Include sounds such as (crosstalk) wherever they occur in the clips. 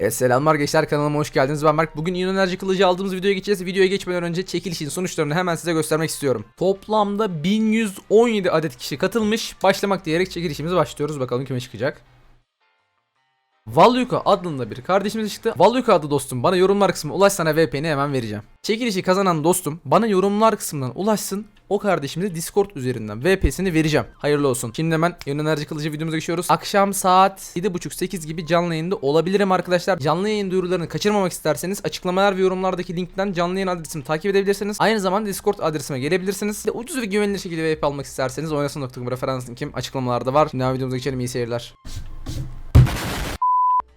Evet selamlar gençler kanalıma hoş geldiniz. Ben Mark. Bugün iyon enerji kılıcı aldığımız videoya geçeceğiz. Videoya geçmeden önce çekilişin sonuçlarını hemen size göstermek istiyorum. Toplamda 1117 adet kişi katılmış. Başlamak diyerek çekilişimize başlıyoruz. Bakalım kime çıkacak. Valyuka adında bir kardeşimiz çıktı. Valyuka adlı dostum bana yorumlar kısmına ulaş sana VPN'i hemen vereceğim. Çekilişi kazanan dostum bana yorumlar kısmından ulaşsın. O kardeşimize Discord üzerinden VP'sini vereceğim. Hayırlı olsun. Şimdi hemen Yön Enerji Kılıcı videomuza geçiyoruz. Akşam saat 7.30-8 gibi canlı yayında olabilirim arkadaşlar. Canlı yayın duyurularını kaçırmamak isterseniz açıklamalar ve yorumlardaki linkten canlı yayın adresimi takip edebilirsiniz. Aynı zamanda Discord adresime gelebilirsiniz. Ve ucuz ve güvenilir şekilde VP almak isterseniz oynasın.com referans linkim açıklamalarda var. Şimdi videomuza geçelim. İyi seyirler.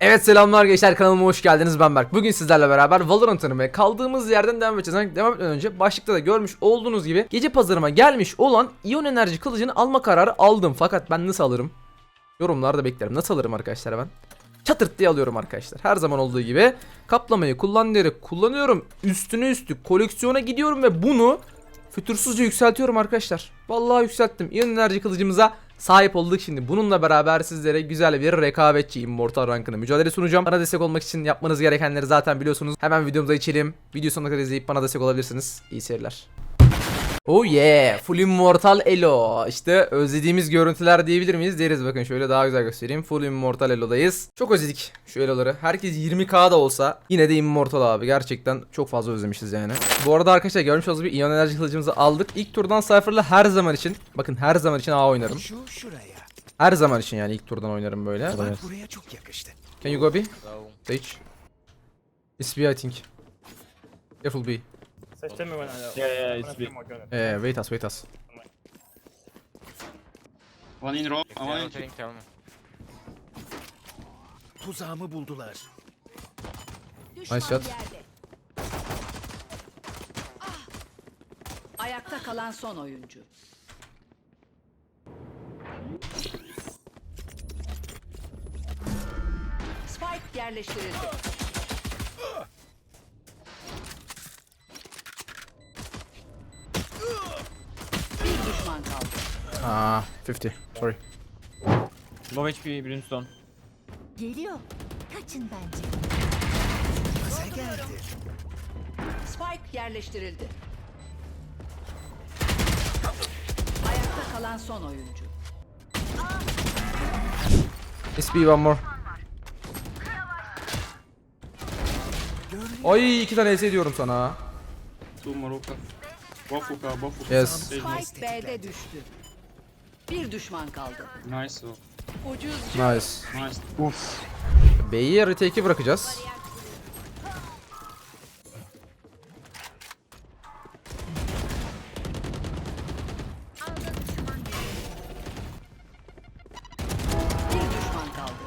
Evet selamlar gençler kanalıma hoş geldiniz ben Berk. Bugün sizlerle beraber Valorant oynamaya kaldığımız yerden devam edeceğiz. Ancak devam etmeden önce başlıkta da görmüş olduğunuz gibi gece pazarıma gelmiş olan iyon enerji kılıcını alma kararı aldım. Fakat ben nasıl alırım? Yorumlarda beklerim. Nasıl alırım arkadaşlar ben? Çatırt diye alıyorum arkadaşlar. Her zaman olduğu gibi kaplamayı kullan diyerek kullanıyorum. Üstüne üstü koleksiyona gidiyorum ve bunu fütursuzca yükseltiyorum arkadaşlar. Vallahi yükselttim. İyon enerji kılıcımıza sahip olduk şimdi. Bununla beraber sizlere güzel bir rekabetçi Immortal rankını mücadele sunacağım. Bana destek olmak için yapmanız gerekenleri zaten biliyorsunuz. Hemen videomuza geçelim. Video sonuna kadar izleyip bana destek olabilirsiniz. İyi seyirler. Oh yeah, Full Immortal Elo. İşte özlediğimiz görüntüler diyebilir miyiz? Deriz bakın şöyle daha güzel göstereyim. Full Immortal Elo'dayız. Çok özledik şu Elo'ları. Herkes 20k da olsa yine de Immortal abi. Gerçekten çok fazla özlemişiz yani. Bu arada arkadaşlar görmüş olduğunuz gibi iyon enerji kılıcımızı aldık. İlk turdan Cypher'la her zaman için bakın her zaman için A oynarım. Şu şuraya. Her zaman için yani ilk turdan oynarım böyle. Bak buraya çok yakıştı. Can you go B? Stage. It's B I think. Careful B. Say tell me when I Yeah, yeah, when it's good. Eh, wait us, wait us. One in row. One in rotating, tell me. Tuzağımı buldular. Nice shot. Ayakta kalan son oyuncu. Spike yerleştirildi. Ah, 50. Sorry. low HP brimstone. Geliyor. Kaçın bence. Bize geldi. Spike yerleştirildi. Ayakta kalan son oyuncu. B one more. Ay iki tane S diyorum sana. Two more hookah, both hookah. Yes. Spike B'de düştü. Bir düşman kaldı. Nice. Ucuz Nice. Nice. B'yi retake'i bırakacağız. bir düşman kaldı.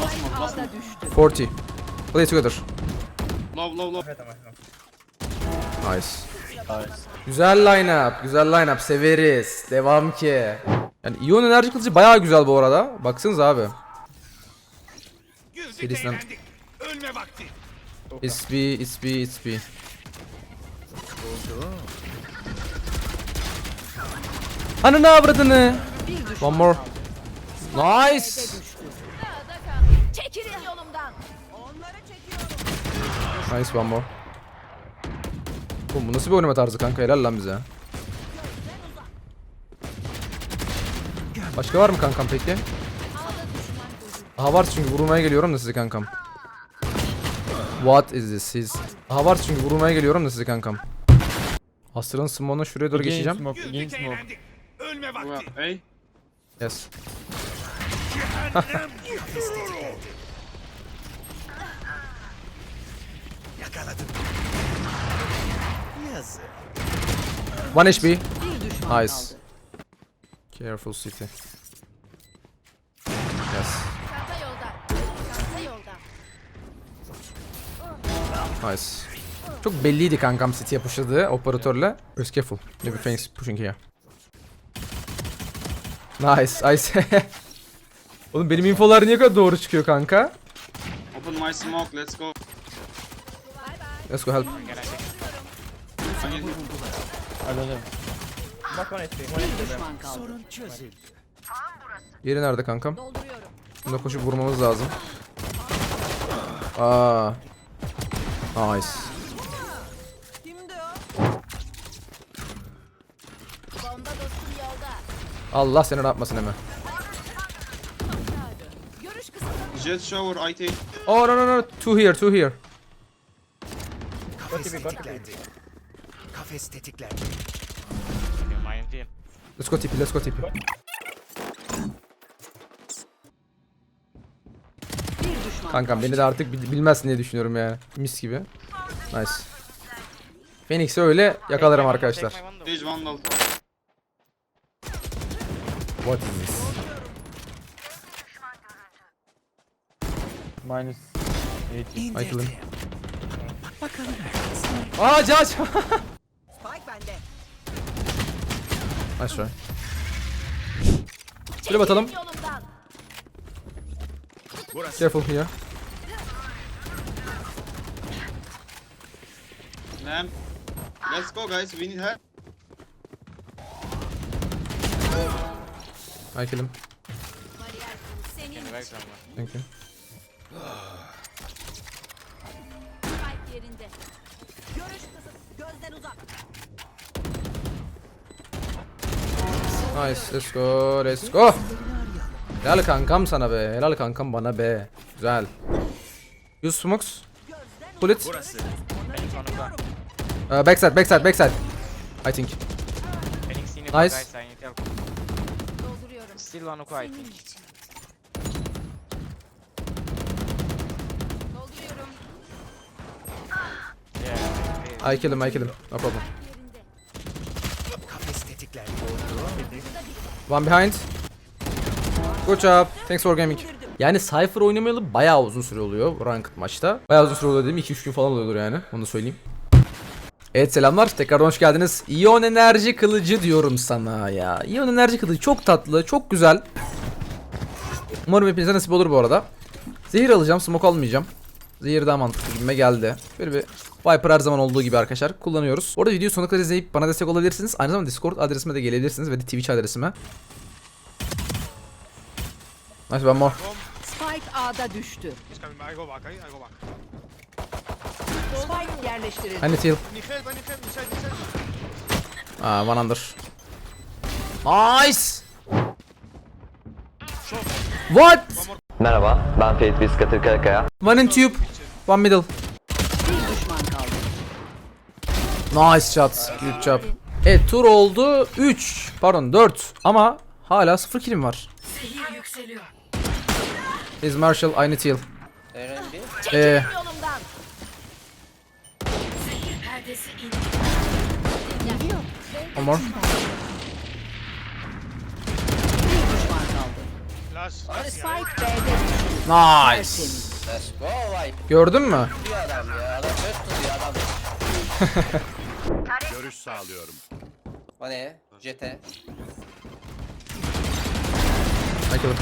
Last more, last more. A'da düştü. 40. Play together. Low, low, low. Hit him, hit him. Nice. Güzel line-up, güzel line-up severiz. Devam ki. Yani iyon enerji kılıcı bayağı güzel bu arada. Baksanıza abi. Serisinden. Ölme vakti. B, it's B. Ananı avradını. One more. Nice. Çekilin yolumdan. Nice one more. Oğlum bu nasıl bir oynama tarzı kanka helal lan bize. Başka var mı kankam peki? Aha var çünkü vurmaya geliyorum da size kankam. What is this siz? Aha var çünkü vurmaya geliyorum da size kankam. Astral'ın smoke'una şuraya doğru geçeceğim. smoke, again smoke. Ölme vakti. Yes. (laughs) Yakaladım. One HP. Nice. kaldı. Careful city. Yes. Çanta yolda. Çanta yolda. Nice. Çok belliydi kankam City'ye pushladığı operatörle. Be careful. Maybe Phoenix pushing here. Nice. Nice. (laughs) Oğlum benim infolar niye kadar doğru çıkıyor kanka? Open my smoke, let's go. Let's go help. I need Back one HP, one HP. Düşman kaldı. Yeri nerede kankam? Dolduruyorum. Bunda koşup vurmamız lazım. Aa. Nice. Bomba dostum yolda. Allah seni ne yapmasın hemen. Görüş kısıtlanıyor. Jet shower, IT. Oh no no no. Two here, two here. Got to be, got to be. Kafes tetiklendi. Let's go TP, let's go TP. Bir düşman Kankam beni de artık bil- bilmezsin diye düşünüyorum ya. Mis gibi. Nice. Phoenix'i öyle yakalarım arkadaşlar. Stage vandal. What is this? Minus 80. Ay kılım. Aa Judge! (laughs) nice try. Şöyle batalım. Yolumdan. Careful here. Lamp. Let's go guys, we need help. I kill him. Thank you. Nice. Let's go. Let's go. Helal kankam sana be. Helal kankam bana be. Güzel. Use smokes. Pull it. Burası. Uh, backside, backside, backside. I think. Nice. Still one I think. I kill him, I kill him. No problem. One behind. Good job. Thanks for gaming. Yani Cypher oynamayalı bayağı uzun süre oluyor ranked maçta. Bayağı uzun süre oluyor dedim 2-3 gün falan oluyordur yani. Onu da söyleyeyim. Evet selamlar. Tekrardan hoş geldiniz. İyon enerji kılıcı diyorum sana ya. İyon enerji kılıcı çok tatlı, çok güzel. Umarım hepinize nasip olur bu arada. Zehir alacağım, smoke almayacağım. Zehir daha mantıklı gibime geldi. Böyle bir Viper her zaman olduğu gibi arkadaşlar kullanıyoruz. Orada videoyu sonuna kadar izleyip bana destek olabilirsiniz. Aynı zamanda Discord adresime de gelebilirsiniz ve de Twitch adresime. Nice one more. Spike A'da düştü. Spike yerleştirildi. I need heal. Ah, one under. Nice. What? Merhaba, ben Ferit Biskatır Karakaya. One in tube. One middle. Bir düşman kaldı. Nice shot. Good job. Evet tur oldu 3. Pardon 4. Ama hala 0 killim var. Is Marshall I need heal. Ee, one more. Nice. Gördün mü? (laughs) Görüş sağlıyorum. O ne? JT. I kill him.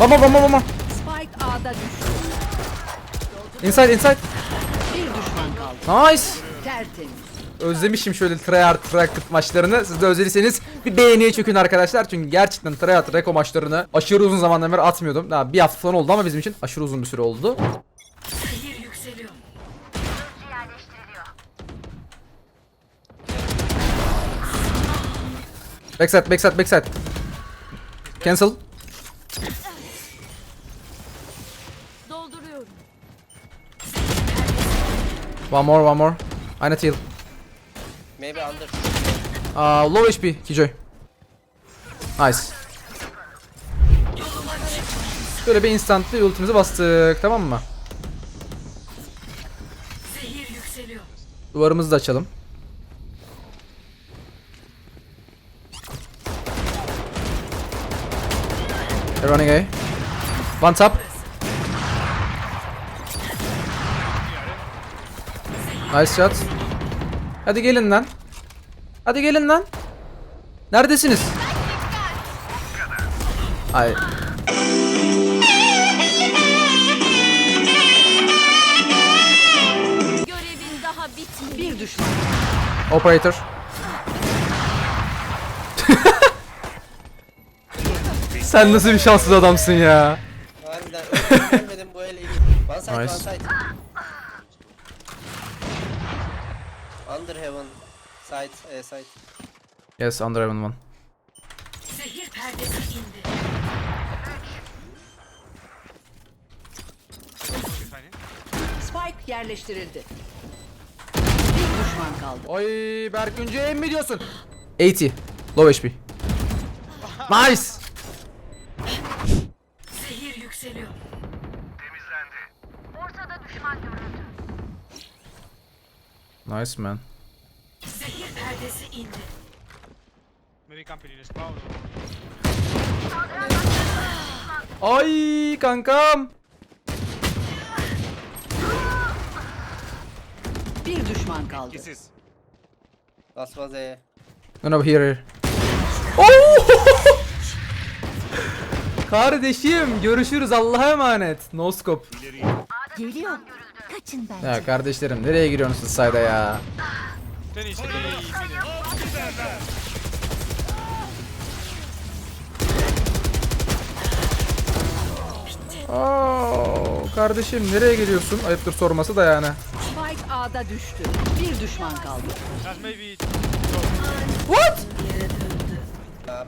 One more, one more, one more. Spike A'da düştü. Inside, inside. Bir düşman kaldı. Nice. Tertemiz. Özlemişim şöyle tryhard tracked maçlarını. Siz de özlediyseniz bir beğeniye çökün arkadaşlar. Çünkü gerçekten tryhard reko maçlarını aşırı uzun zamandan beri atmıyordum. Daha bir hafta falan oldu ama bizim için aşırı uzun bir süre oldu. Backside, backside, backside. Cancel. Dolduruyorum. One more, one more. Aynı heal. Maybe under. Aa, low HP, Killjoy. Nice. Şöyle bir instant bir ultimizi bastık, tamam mı? Duvarımızı da açalım. Running A. One tap. Nice shot. Hadi gelin lan. Hadi gelin lan. Neredesiniz? Ay. Görevin daha bitmedi. Bir düşman. Operator. Sen nasıl bir şanssız adamsın ya? Harbiden ölmedim, bu iyi. One side, Nice. one side. Under heaven. Side, A side. Yes under heaven one. Zehir perdesi indi. Spike yerleştirildi. Bir düşman kaldı. Oy Berkünce em mi diyorsun? 80. Low HP. Nice. Zehir yükseliyor. Nice man. Zehir perdesi indi. Maybe company respawn. Ay kankam. Bir düşman kaldı. İkisiz. Last was A. No no here here. Oh! (laughs) Kardeşim görüşürüz Allah'a emanet. No scope. Geliyor. Kaçın bence. Ya kardeşlerim nereye giriyorsunuz sayda ya? Finish. Oo, kardeşim nereye giriyorsun? Ayıptır sorması da yani. Spike A'da düştü. Bir düşman kaldı. What?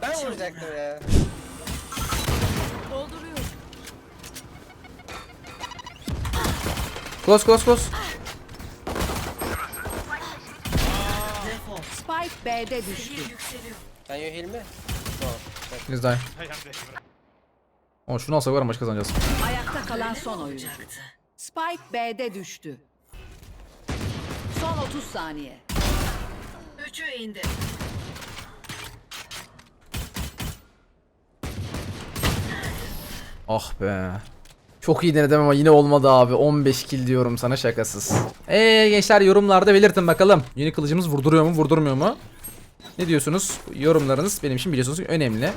Ben vuracaktım ya. Dolduruyorum. Close close close. Spike B'de düştü. Can you heal me? No. Please die. I am there. O şunu alsak var maç kazanacağız. Ayakta kalan son oyuncu. Spike B'de düştü. Son 30 saniye. Üçü indi. Ah be. Çok iyi denedim ama yine olmadı abi. 15 kill diyorum sana şakasız. Eee gençler yorumlarda belirtin bakalım. Yeni kılıcımız vurduruyor mu vurdurmuyor mu? Ne diyorsunuz? Yorumlarınız benim için biliyorsunuz ki önemli.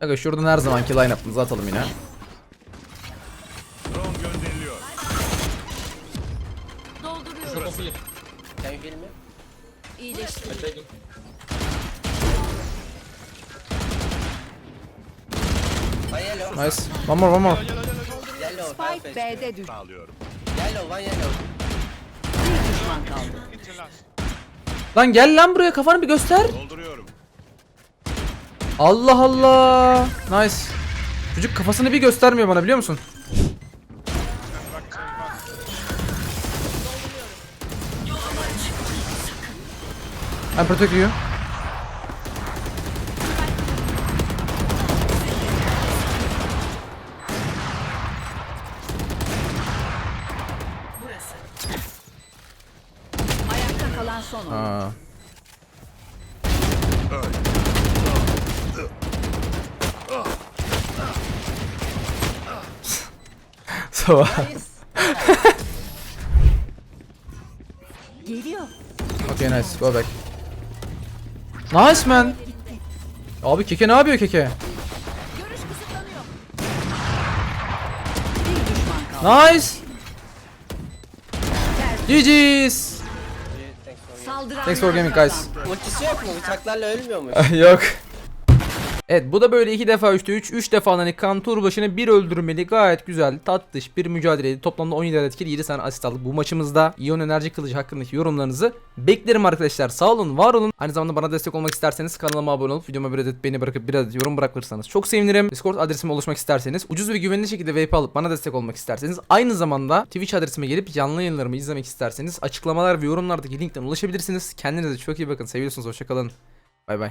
Aga şuradan her zamanki line-up'ımızı atalım yine. Drone gönderiliyor. Dolduruyorum. Can you heal me? İyileştim. One yellow. Nice. One more one more. Yellow. Spike B'de düştü. Sağlıyorum. Yellow, one yellow. Bir düşman kaldı. Lan gel lan buraya kafanı bir göster. Dolduruyorum. Allah Allah. Nice. Çocuk kafasını bir göstermiyor bana biliyor musun? I'm protect you. Ayakta kalan son oyuncu. Aa. So, Geliyor. okay nice. Go back. Nice man. Abi keke ne yapıyor keke? Nice. GG's. Thanks for Saldıranlar Thanks for gaming, guys. Ultisi yok mu? Bıçaklarla ölmüyormuş. (laughs) Yok. Evet bu da böyle iki defa 3'te 3, 3 defa hani kan tur başına bir öldürmeli gayet güzel tatlış bir mücadeleydi. Toplamda 17 adet kill 7 tane asist aldık bu maçımızda. İyon Enerji Kılıcı hakkındaki yorumlarınızı beklerim arkadaşlar. Sağ olun var olun. Aynı zamanda bana destek olmak isterseniz kanalıma abone olup videoma bir adet beni bırakıp bir adet yorum bırakırsanız çok sevinirim. Discord adresime ulaşmak isterseniz ucuz ve güvenilir şekilde VP alıp bana destek olmak isterseniz aynı zamanda Twitch adresime gelip canlı yayınlarımı izlemek isterseniz açıklamalar ve yorumlardaki linkten ulaşabilirsiniz. Kendinize çok iyi bakın. Seviyorsunuz. Hoşçakalın. Bay bay.